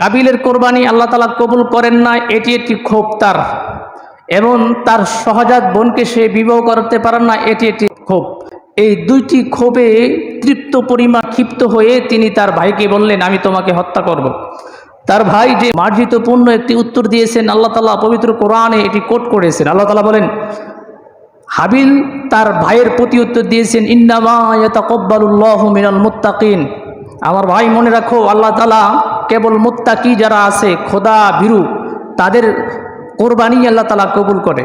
কাবিলের কোরবানি আল্লাহ তালা কবুল করেন না এটি একটি ক্ষোভ তার। এবং তার সহজাত বোনকে সে বিবাহ করতে পারেন না, এটি একটি ক্ষোভ। এই দুইটি ক্ষোভে তৃপ্ত পরিমাণ ক্ষিপ্ত হয়ে তিনি তার ভাইকে বললেন, আমি তোমাকে হত্যা করব। তার ভাই যে মার্জিতপূর্ণ একটি উত্তর দিয়েছেন, আল্লাহ তালা পবিত্র কোরআনে এটি কোট করেছেন। আল্লাহ তালা বলেন, হাবিল তার ভাইয়ের প্রতি উত্তর দিয়েছেন ইন্নামায়াতাকব্বালুল্লাহ মিনাল মুত্তাকিন। আমার ভাই মনে রাখো, আল্লাহ তালা কেবল মুত্তাকি যারা আছে, খোদা ভীরু, তাদের কোরবানি আল্লাহ তালা কবুল করে।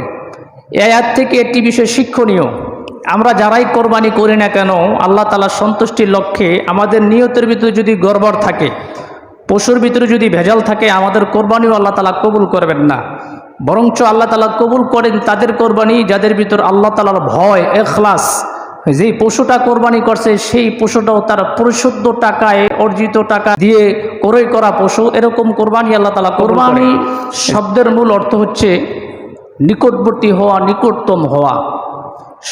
আয়াত থেকে একটি বিষয় শিক্ষণীয়। আমরা যারাই কোরবানি করি না কেন, আল্লাহ তালা সন্তুষ্টির লক্ষ্যে আমাদের নিয়তের ভিতরে যদি গড়বড় থাকে, পশুর ভিতরে যদি ভেজাল থাকে, আমাদের কোরবানিও আল্লাহ তালা কবুল করবেন না। বরঞ্চ আল্লাহ তালা কবুল করেন তাদের কোরবানি, যাদের ভিতর আল্লাহ তালার ভয়, এখলাস, যেই পশুটা কোরবানি করছে, সেই পশুটাও তার পরিশুদ্ধ টাকায় অর্জিত টাকা দিয়ে ক্রয় করা পশু, এরকম কোরবানি আল্লাহ তালা কোরবানি শব্দের মূল অর্থ হচ্ছে নিকটবর্তী হওয়া, নিকটতম হওয়া।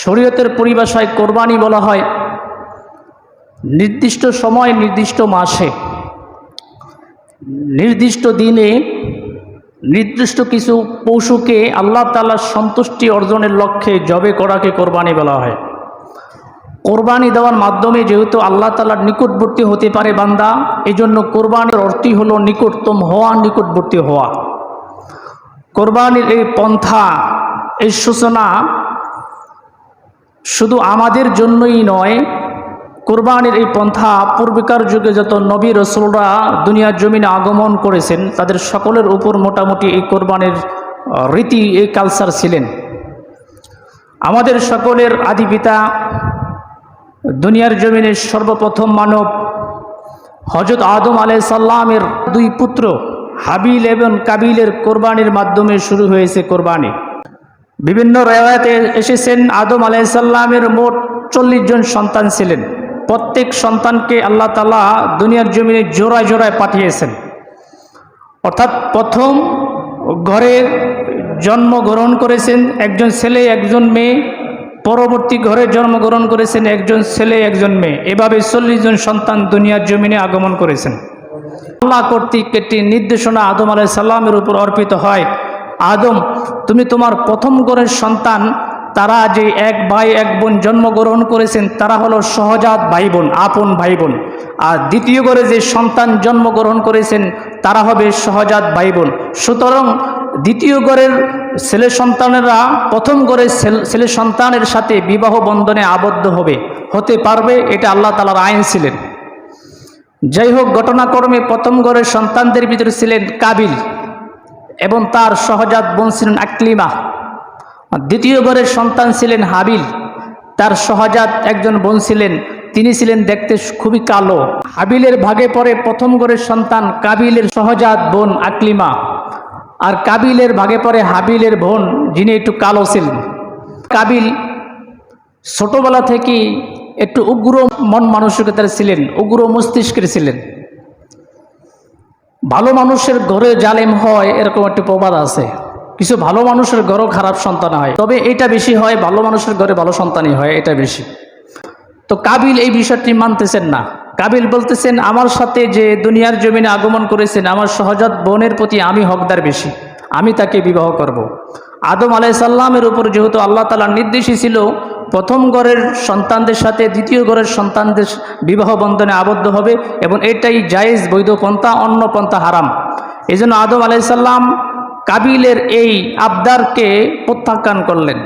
শরীয়তের পরিভাষায় কোরবানি বলা হয় নির্দিষ্ট সময়, নির্দিষ্ট মাসে। নির্দিষ্ট দিনে নির্দিষ্ট কিছু পশুকে আল্লাহ তালার সন্তুষ্টি অর্জনের লক্ষ্যে জবে করাকে কোরবানি বলা হয়। কোরবানি দেওয়ার মাধ্যমে যেহেতু আল্লাহ তালার নিকটবর্তী হতে পারে বান্দা এই জন্য কোরবানির অর্থই হলো নিকটতম হওয়া, নিকটবর্তী হওয়া। কোরবানির এই পন্থা, এই সূচনা শুধু আমাদের জন্যই নয়, কোরবানির এই পন্থা পূর্বেকার যুগে যত নবী রসুলরা দুনিয়ার জমিনে আগমন করেছেন, তাদের সকলের উপর মোটামুটি এই কোরবানির রীতি, এই কালচার ছিলেন। আমাদের সকলের আদি পিতা দুনিয়ার জমিনের সর্বপ্রথম মানব হজরত আদম আলাই সাল্লামের দুই পুত্র হাবিল এবং কাবিলের কোরবানির মাধ্যমে শুরু হয়েছে কোরবানি। বিভিন্ন রেওয়ায়তে এসেছেন আদম আলাইসাল্লামের মোট চল্লিশ জন সন্তান ছিলেন। প্রত্যেক সন্তানকে আল্লাহ তালা দুনিয়ার জমিনে জোড়ায় জোড়ায় পাঠিয়েছেন। অর্থাৎ প্রথম ঘরে জন্মগ্রহণ করেছেন একজন ছেলে, একজন মেয়ে। পরবর্তী ঘরে জন্মগ্রহণ করেছেন একজন ছেলে, একজন মেয়ে। এভাবে চল্লিশ জন সন্তান দুনিয়ার জমিনে আগমন করেছেন। আল্লাহ কর্তৃক একটি নির্দেশনা আদম আলাই সাল্লামের উপর অর্পিত হয়। আদম, তুমি তোমার প্রথম ঘরের সন্তান, তারা যে এক ভাই, এক বোন জন্মগ্রহণ করেছেন, তারা হলো সহজাত ভাই বোন আপন ভাই বোন আর দ্বিতীয় ঘরে যে সন্তান জন্মগ্রহণ করেছেন, তারা হবে সহজাত ভাই বোন সুতরাং দ্বিতীয় ঘরের ছেলে সন্তানেরা প্রথম ছেল- ছেলে সন্তানের সাথে বিবাহ বন্ধনে আবদ্ধ হবে, হতে পারবে এটা আল্লাহ তালার আইন ছিলেন। যাই হোক, ঘটনাক্রমে প্রথম ঘরের সন্তানদের ভিতরে ছিলেন কাবিল এবং তার সহজাত বোন ছিলেন আকলিমা। দ্বিতীয় ঘরের সন্তান ছিলেন হাবিল, তার সহজাত একজন বোন ছিলেন, তিনি ছিলেন দেখতে খুবই কালো। হাবিলের ভাগে পরে প্রথম ঘরের সন্তান কাবিলের সহজাত বোন আকলিমা। আর কাবিলের ভাগে পড়ে হাবিলের বোন, যিনি একটু কালো ছিলেন। কাবিল ছোটবেলা থেকেই একটু উগ্র মন মানসিকতার ছিলেন, উগ্র মস্তিষ্কের ছিলেন। ভালো মানুষের ঘরে জালেম হয়, এরকম একটি প্রবাদ আছে। কিছু ভালো মানুষের ঘরও খারাপ সন্তান হয়। তবে এটা বেশি হয়, ভালো মানুষের ঘরে ভালো সন্তানই হয়, এটা বেশি। তো কাবিল এই বিষয়টি মানতেছেন না। কাবিল বলতেছেন, আমার সাথে যে দুনিয়ার জমিনে আগমন করেছেন, আমার সহজাত বোনের প্রতি আমি হকদার বেশি। আমি তাকে বিবাহ করব। আদম আলাই সাল্লামের উপর যেহেতু আল্লাহ তালার নির্দেশই ছিল, প্রথম ঘরের সন্তানদের সাথে দ্বিতীয় ঘরের সন্তানদের বিবাহ বন্ধনে আবদ্ধ হবে এবং এটাই জায়েজ বৈধ পন্থা, অন্য পন্থা হারাম। এই জন্য আদম আলাইসাল্লাম কাবিলের এই আবদারকে প্রত্যাখ্যান করলেন।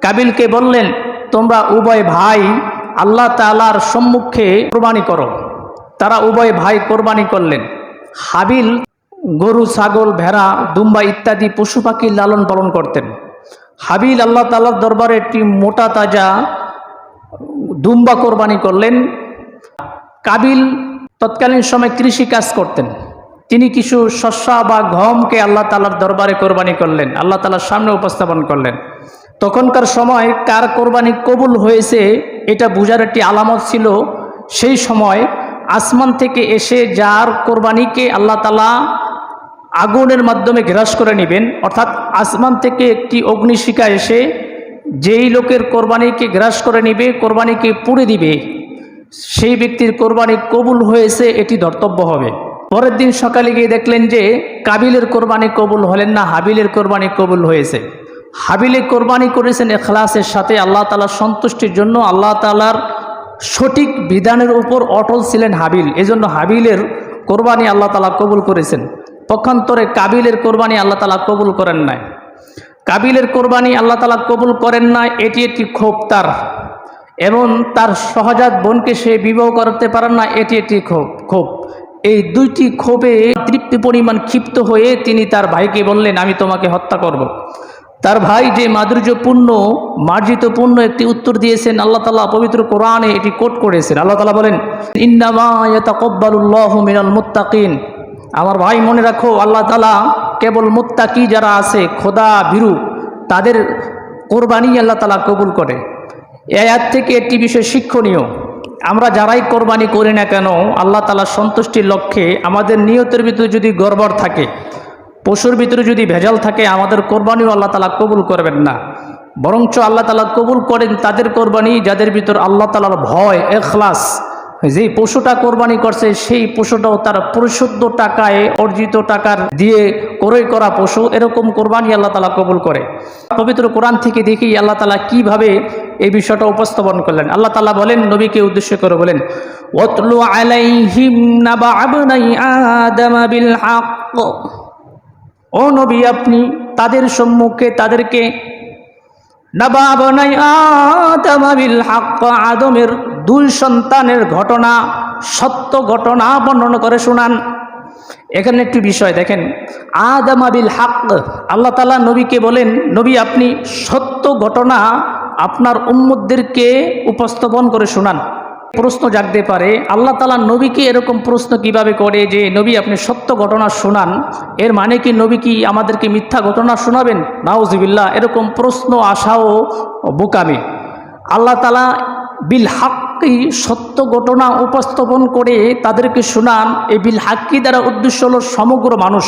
কাবিলকে বললেন, তোমরা উভয় ভাই আল্লাহ তালার সম্মুখে কোরবানি করো। তারা উভয় ভাই কোরবানি করলেন। হাবিল, গরু, ছাগল, ভেড়া, দুম্বা ইত্যাদি পশু পাখি লালন পালন করতেন। হাবিল আল্লাহ তালার দরবারে একটি মোটা তাজা দুম্বা কোরবানি করলেন। কাবিল তৎকালীন সময় কৃষি কাজ করতেন। তিনি কিছু শস্য বা গহমকে আল্লাহ তালার দরবারে কোরবানি করলেন। আল্লাহ তালার সামনে উপস্থাপন করলেন। তখনকার সময় কার কোরবানি কবুল হয়েছে এটা বোঝার একটি আলামত ছিল। সেই সময় আসমান থেকে এসে যার কোরবানিকে আল্লাহ তালা আগুনের মাধ্যমে গ্রাস করে নেবেন, অর্থাৎ আসমান থেকে একটি অগ্নিশিখা এসে যেই লোকের কোরবানিকে গ্রাস করে নিবে, কোরবানিকে পুড়ে দিবে, সেই ব্যক্তির কোরবানি কবুল হয়েছে, এটি ধর্তব্য হবে। পরের দিন সকালে গিয়ে দেখলেন যে কাবিলের কোরবানি কবুল হলেন না, হাবিলের কোরবানি কবুল হয়েছে। হাবিলে কোরবানি করেছেন এখলাসের সাথে আল্লাহ তালার সন্তুষ্টির জন্য। আল্লাহ তালার সঠিক বিধানের উপর অটল ছিলেন হাবিল। এজন্য হাবিলের কোরবানি আল্লাহ তালা কবুল করেছেন। পক্ষান্তরে কাবিলের কোরবানি আল্লাহ তালা কবুল করেন নাই। কাবিলের কোরবানি আল্লাহ তালা কবুল করেন না এটি একটি ক্ষোভ তার। এবং তার সহজাত বোনকে সে বিবাহ করতে পারেন না, এটি একটি ক্ষোভ ক্ষোভ। এই দুইটি ক্ষোভে তৃপ্তি পরিমাণ ক্ষিপ্ত হয়ে তিনি তার ভাইকে বললেন, আমি তোমাকে হত্যা করব। তার ভাই যে মাধুর্যপূর্ণ, মার্জিতপূর্ণ একটি উত্তর দিয়েছেন, আল্লাহ তালা পবিত্র কোরআনে এটি কোট করেছেন। আল্লাহ তালা বলেন ইন্নামায়াতাকব্বালুল্লাহ মিনাল মুত্তাকিন। আমার ভাই মনে রাখো, আল্লাহ তালা কেবল মুত্তাকি যারা আছে, খোদা বিরু তাদের কোরবানি আল্লাহ তালা কবুল করে। আয়াত থেকে একটি বিষয় শিক্ষণীয়, আমরা যারাই কোরবানি করি না কেন, আল্লাহ তালা সন্তুষ্টির লক্ষ্যে আমাদের নিয়তের ভিতরে যদি গড়বড় থাকে পশুর ভিতরে যদি ভেজাল থাকে, আমাদের কোরবানিও আল্লাহ তালা কবুল করবেন না। বরঞ্চ আল্লাহ তালা কবুল করেন তাদের কোরবানি, যাদের ভিতর আল্লাহ তালার ভয়, এখলাস, যেই পশুটা কোরবানি করছে, সেই পশুটাও তার পরিশুদ্ধ টাকায় অর্জিত টাকার দিয়ে ক্রয় করা পশু, এরকম কোরবানি আল্লাহ তালা কবুল করে। পবিত্র কোরআন থেকে দেখি আল্লাহ তালা কীভাবে এই বিষয়টা উপস্থাপন করলেন। আল্লাহ তালা বলেন, নবীকে উদ্দেশ্য করে বলেন ওতলু আলাইহিম নাবা আবনাই আদামা বিল হক। ও নবী, আপনি তাদের সম্মুখে তাদেরকে আদমের দুই সন্তানের ঘটনা, সত্য ঘটনা বর্ণনা করে শোনান। এখানে একটি বিষয় দেখেন, আদম আবিল হাক আল্লাহ তালা নবীকে বলেন, নবী, আপনি সত্য ঘটনা আপনার উম্মদদেরকে উপস্থাপন করে শোনান। প্রশ্ন জাগতে পারে, আল্লাহ তালা নবীকে এরকম প্রশ্ন কীভাবে করে যে, নবী, আপনি সত্য ঘটনা শোনান, এর মানে কি নবী কি আমাদেরকে মিথ্যা ঘটনা শোনাবেন? নাউজিবিল্লা এরকম প্রশ্ন আশাও বোকামি। আল্লাহ তালা বিল হাক্কি সত্য ঘটনা উপস্থাপন করে তাদেরকে শোনান, এই বিল হাক্কি দ্বারা উদ্দেশ্য হল সমগ্র মানুষ।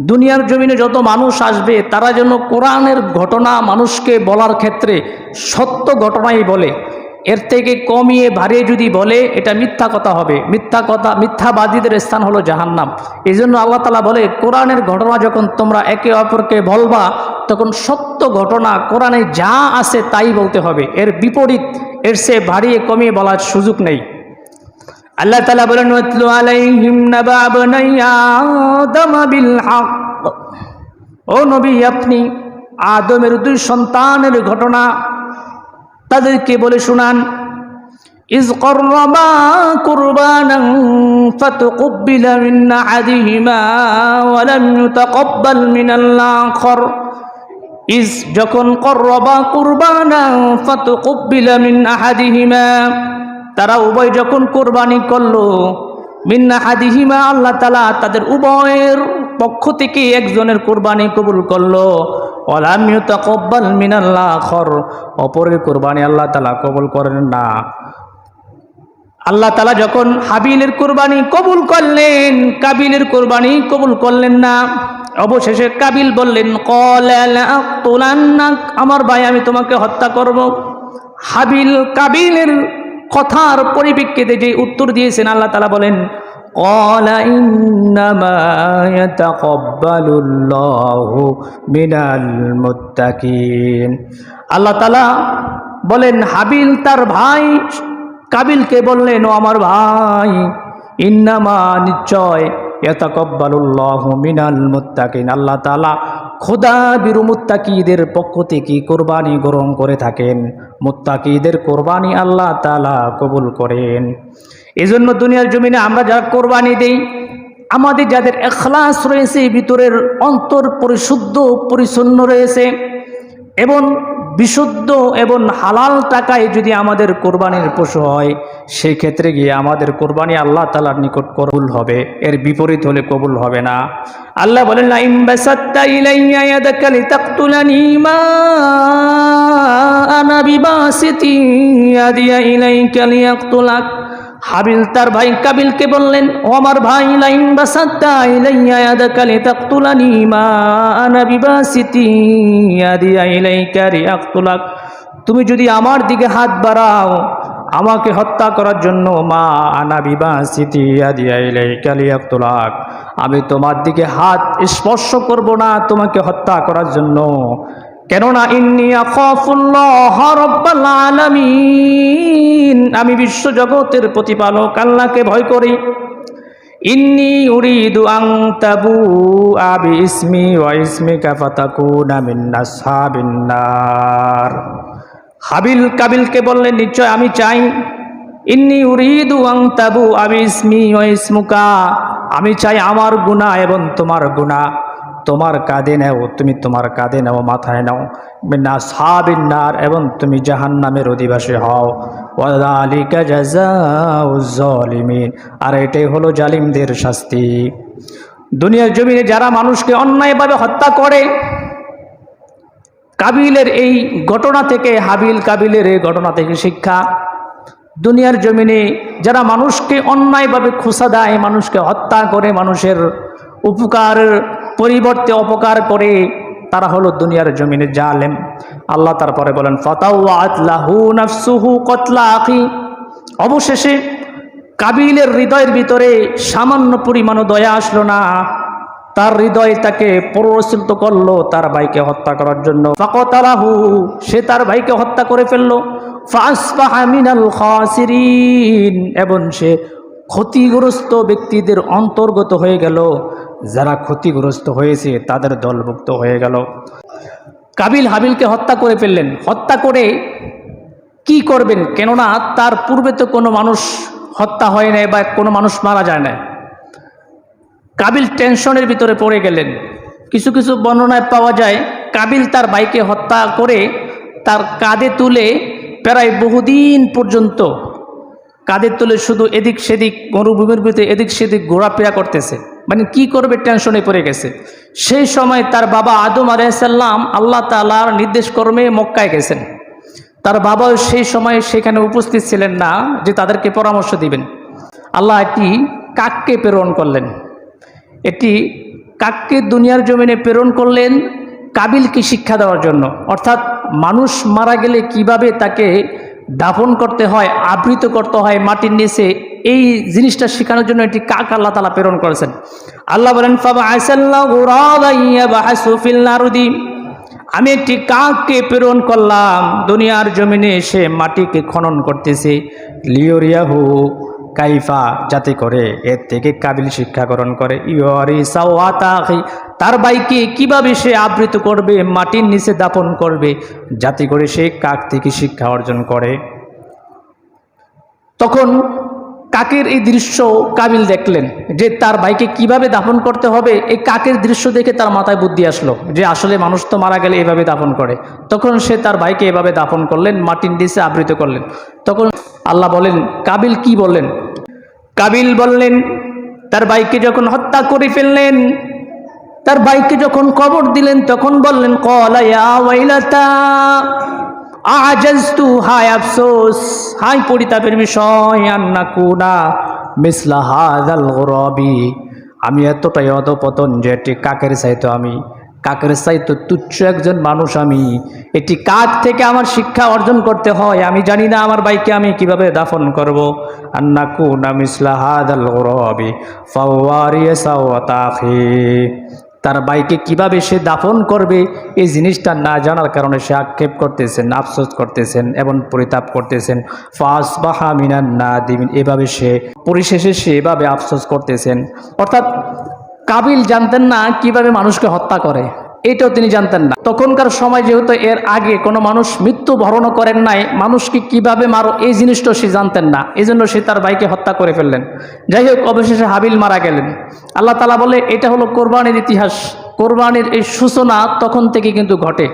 দুনিয়ার জমিনে যত মানুষ আসবে, তারা যেন কোরআনের ঘটনা মানুষকে বলার ক্ষেত্রে সত্য ঘটনাই বলে। এর থেকে কমিয়ে বাড়িয়ে যদি বলে, এটা মিথ্যা কথা হবে। মিথ্যা কথা, মিথ্যাবাদীদের স্থান হলো জাহান্নাম। এই জন্য আল্লাহ তালা বলে, কোরআনের ঘটনা যখন তোমরা একে অপরকে বলবা, তখন সত্য ঘটনা কোরআনে যা আছে তাই বলতে হবে। এর বিপরীত, এর সে বাড়িয়ে কমিয়ে বলার সুযোগ নেই। আল্লাহ তালা বলেন, "ওয়াতলু আলাইহিম নাবা বনাই আদম বিল হক। ও নবী, আপনি আদমের দুই সন্তানের ঘটনা তাদেরকে বলে শুনান إذ قربا قربانا فتقبل من أحدهما ولم يتقبل من الآخر إذ যখন قربا قربانا فتقبل من أحدهما তারা উভয় যখন কোরবানি করলো মিন্না হাদিহিমা আল্লাহ তালা তাদের উভয়ের পক্ষ থেকে একজনের কোরবানি কবুল করলো অলামিউ তকব্বাল মিনাল্লাহ খর অপরের কোরবানি আল্লাহ তালা কবুল করেন না। আল্লাহ তালা যখন হাবিলের কোরবানি কবুল করলেন, কাবিলের কোরবানি কবুল করলেন না, অবশেষে কাবিল বললেন, কল আমার ভাই, আমি তোমাকে হত্যা করব। হাবিল কাবিলের কথার পরিপ্রেক্ষিতে যে উত্তর দিয়েছেন, আল্লাহ তালা বলেন قال إنما يتقبل الله من المتقين আল্লাহ তালা বলেন হাবিল তার ভাই কাবিলকে বললেন ও আমার ভাই ইন্নামা নিশ্চয় এতকব্বালুল্লাহ মিনাল মুত্তাকিন আল্লাহ তালা খোদা বিরু মুত্তাকিদের পক্ষ থেকে কোরবানি গ্রহণ করে থাকেন। মুত্তাকিদের কোরবানি আল্লাহ তালা কবুল করেন। এজন্য দুনিয়ার জমিনে আমরা যারা কোরবানি দেই, আমাদের যাদের এখলাস রয়েছে, ভিতরের অন্তর পরিশুদ্ধ, পরিচ্ছন্ন রয়েছে এবং বিশুদ্ধ এবং হালাল টাকায় যদি আমাদের কোরবানির পশু হয়, সেই ক্ষেত্রে গিয়ে আমাদের কোরবানি আল্লাহ তালার নিকট কবুল হবে, এর বিপরীত হলে কবুল হবে না। আল্লাহ বলেন ইলাইয়া মা হাবিল তার ভাই কাবিলকে বললেন, ও আমার ভাই, লাইন বাসাত্তা ইলাইয়া ইয়াদাকা লিতাকতুলানি মা আনা বিবাসিতি ইয়াদিয়া ইলাইকা লিয়াকতুলাক। তুমি যদি আমার দিকে হাত বাড়াও, আমাকে হত্যা করার জন্য মা আনা বিবাহ স্মৃতি কালিয়াতুলাক আমি তোমার দিকে হাত স্পর্শ করব না, তোমাকে হত্যা করার জন্য। কেননা আলামিন। আমি বিশ্ব জগতের প্রতিপালক, আল্লাহকে ভয় করি। ইন্নি উরিদু আং তাবু আবি ইসমি ওয়া ইসমিকা ফাতাকুনা মিন আসহাবিন হাবিল কাবিলকে বললেন নিশ্চয় আমি চাই। ইন্নি উরিদু আং তাবু আবি ইসমি ওয়া ইসমুকা। আমি চাই আমার গুনাহ এবং তোমার গুনাহ। তোমার কাঁধে নেও, তুমি তোমার কাঁধে নেও, মাথায় নাও। মিন্না সাবিন্নার এবং তুমি জাহান্নামের অধিবাসী হও। জাজাউজ্জালিমিন আর এটাই হলো জালিমদের শাস্তি। দুনিয়ার জমিনে যারা মানুষকে অন্যায়ভাবে হত্যা করে, কাবিলের এই ঘটনা থেকে, হাবিল কাবিলের এই ঘটনা থেকে শিক্ষা, দুনিয়ার জমিনে যারা মানুষকে অন্যায়ভাবে খোসা দেয়, মানুষকে হত্যা করে, মানুষের উপকারের পরিবর্তে অপকার করে তারা হলো দুনিয়ার জমিনে জালেম। আল্লাহ তারপরে বলেন আখি। অবশেষে কাবিলের হৃদয়ের ভিতরে সামান্য পরিমাণও দয়া আসলো না। তার হৃদয় তাকে প্ররোচিত করল, তার ভাইকে হত্যা করার জন্য। ফাকতালাহু, সে তার ভাইকে হত্যা করে ফেলল। এবং সে ক্ষতিগ্রস্ত ব্যক্তিদের অন্তর্গত হয়ে গেল। যারা ক্ষতিগ্রস্ত হয়েছে, তাদের দলভুক্ত হয়ে গেল। কাবিল হাবিলকে হত্যা করে ফেললেন। হত্যা করে কি করবেন? কেননা তার পূর্বে তো কোনো মানুষ হত্যা হয় নাই বা কোনো মানুষ মারা যায় না কাবিল টেনশনের ভিতরে পড়ে গেলেন। কিছু কিছু বর্ণনায় পাওয়া যায়, কাবিল তার ভাইকে হত্যা করে তার কাঁধে তুলে প্রায় বহুদিন পর্যন্ত কাঁধে তুলে শুধু এদিক সেদিক, মরুভূমির ভিতরে এদিক সেদিক ঘোরাফেরা করতেছে। মানে কি করবে টেনশনে পড়ে গেছে। সেই সময় তার বাবা আদম আলাইসাল্লাম আল্লাহ তালার নির্দেশ কর্মে মক্কায় গেছেন। তার বাবাও সেই সময় সেখানে উপস্থিত ছিলেন না যে তাদেরকে পরামর্শ দিবেন। আল্লাহ একটি কাককে প্রেরণ করলেন। এটি কাককে দুনিয়ার জমিনে প্রেরণ করলেন কাবিলকে শিক্ষা দেওয়ার জন্য। অর্থাৎ মানুষ মারা গেলে কীভাবে তাকে দাফন করতে হয়, আবৃত করতে হয় মাটির নিচে। এই জিনিসটা শেখানোর জন্য এটি কাক আল্লাহ তালা প্রেরণ করেছেন? আল্লাহ বলেন আমি একটি কাককে প্রেরণ করলাম, দুনিয়ার জমিনে এসে মাটিকে খনন করতেছে। লিওরিয়া লিওরিয়াহু কাইফা যাতে করে এর থেকে কাবিল শিক্ষা গ্রহণ করে। ইয়রি সাওয়াতাহি তার বাইকে কীভাবে সে আবৃত করবে, মাটির নিচে দাপন করবে, যাতে করে সে কাক থেকে শিক্ষা অর্জন করে। তখন কাকের এই দৃশ্য কাবিল দেখলেন, যে তার ভাইকে কীভাবে দাফন করতে হবে, এই কাকের দৃশ্য দেখে তার মাথায় বুদ্ধি আসলো, যে আসলে মানুষ তো মারা গেলে এভাবে দাফন করে। তখন সে তার ভাইকে এভাবে দাফন করলেন, মাটির নিচে আবৃত করলেন। তখন আল্লাহ বলেন, কাবিল কি বললেন? কাবিল বললেন, তার ভাইকে যখন হত্যা করে ফেললেন তার ভাইকে যখন কবর দিলেন, তখন বললেন হায় আফসোস পরিতাপের বিষয় আমি এতটাই অধপতন যে এটি কাকের চাইতো আমি। কাকের চাইতো তুচ্ছ একজন মানুষ আমি। এটি কাক থেকে আমার শিক্ষা অর্জন করতে হয়। আমি জানি না আমার বাইকে আমি কীভাবে দাফন করব। আন্না কুনা মিসলা হাজাল রবি ফাওয়ারিয়া সাওয়াতাখি তার বাইকে কীভাবে সে দাফন করবে, এই জিনিসটা না জানার কারণে সে আক্ষেপ করতেছেন, আফসোস করতেছেন এবং পরিতাপ করতেছেন। ফাস বা হামিনা না দিবিন এভাবে সে, পরিশেষে সে এভাবে আফসোস করতেছেন। অর্থাৎ কাবিল জানতেন না কীভাবে মানুষকে হত্যা করে। এটাও তিনি জানতেন না। তখনকার সময় যেহেতু এর আগে কোনো মানুষ মৃত্যু ভরণ করেন নাই, মানুষকে কীভাবে মারো এই জিনিসটাও সে জানতেন না। এই জন্য সে তার ভাইকে হত্যা করে ফেললেন। যাই হোক, অবশেষে হাবিল মারা গেলেন। আল্লাহ তালা বলে, এটা হলো কোরবানির ইতিহাস। কোরবানির এই সূচনা তখন থেকে কিন্তু ঘটে।